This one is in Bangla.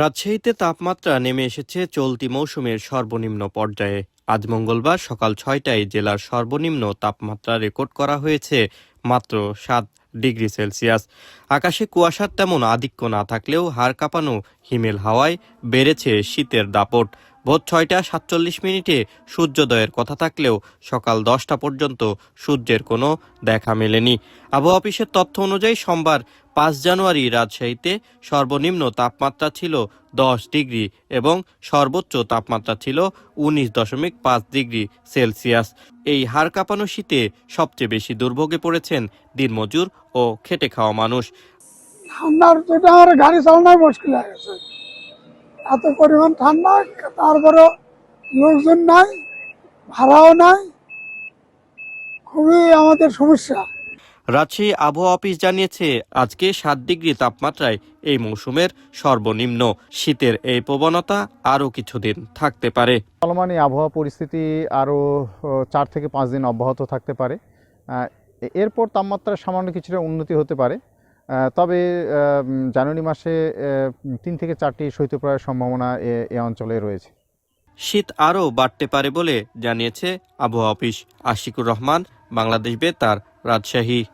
রাজশাহীতে তাপমাত্রা নেমে এসেছে চলতি মৌসুমের সর্বনিম্ন পর্যায়ে। আজ মঙ্গলবার সকাল ছয়টায় জেলার সর্বনিম্ন তাপমাত্রা রেকর্ড করা হয়েছে মাত্র সাত ডিগ্রি সেলসিয়াস। আকাশে কুয়াশার তেমন আধিক্য না থাকলেও হাড় কাঁপানো হিমেল হাওয়ায় বেড়েছে শীতের দাপট। ভোর ছয়টা সাতচল্লিশ মিনিটে সূর্যোদয়ের কথা থাকলেও সকাল দশটা পর্যন্ত সূর্যের কোনো দেখা মেলেনি। আবহাওয়া অফিসের তথ্য অনুযায়ী সোমবার পাঁচ জানুয়ারি রাজশাহীতে সর্বনিম্ন তাপমাত্রা ছিল দশ ডিগ্রি এবং সর্বোচ্চ তাপমাত্রা ছিল উনিশ দশমিক পাঁচ ডিগ্রি সেলসিয়াস। এই হাড় কাঁপানো শীতে সবচেয়ে বেশি দুর্ভোগে পড়েছেন দিনমজুর ও খেটে খাওয়া মানুষ। গাড়ি মুশকিল হয়ে গেছে। এত পরিমাণ ঠান্ডা তারপরে লোকজন নাই ভাড়াও নাই খুবই আমাদের সমস্যা। রাজশাহী আবহাওয়া অফিস জানিয়েছে আজকে সাত ডিগ্রি তাপমাত্রায় এই মৌসুমের সর্বনিম্ন। শীতের এই প্রবণতা আরও কিছুদিন থাকতে পারে। চলমান এই আবহাওয়া পরিস্থিতি আরও চার থেকে পাঁচ দিন অব্যাহত থাকতে পারে। এরপর তাপমাত্রার সামান্য কিছুটা উন্নতি হতে পারে। তবে জানুয়ারি মাসে তিন থেকে চারটি শৈত্যপ্রায়ের সম্ভাবনা এ- অঞ্চলে রয়েছে। শীত আরও বাড়তে পারে বলে জানিয়েছে আবহাওয়া অফিস। আশিকুর রহমান, বাংলাদেশ বেতার, রাজশাহী।